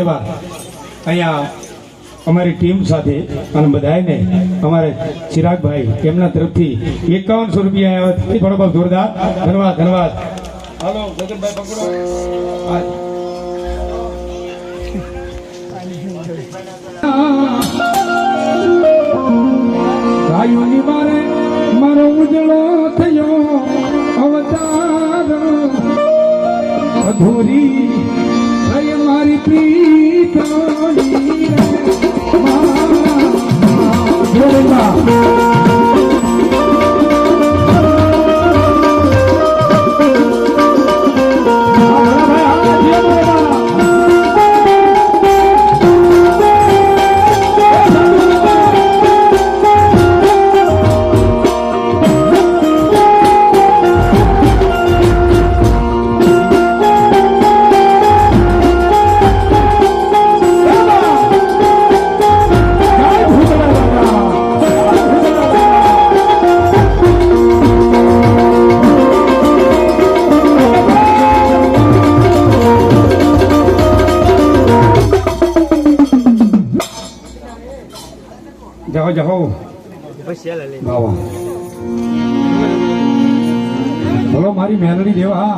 એવા અહીંયા અમારી ટીમ સાથે અને બધાને અમારે ચિરાગભાઈ એમના તરફથી એકાવનસો રૂપિયા આવ્યા. થોડો બહુ જોરદાર. ધન્યવાદ ધન્યવાદ. હાલો ગગનભાઈ પકડો. ગાયોની મારે મારો ઉજળો થયો અવતાર. અધૂરી થઈ જાઓ જાઓ બાવા બોલો મારી મેલડી દેવા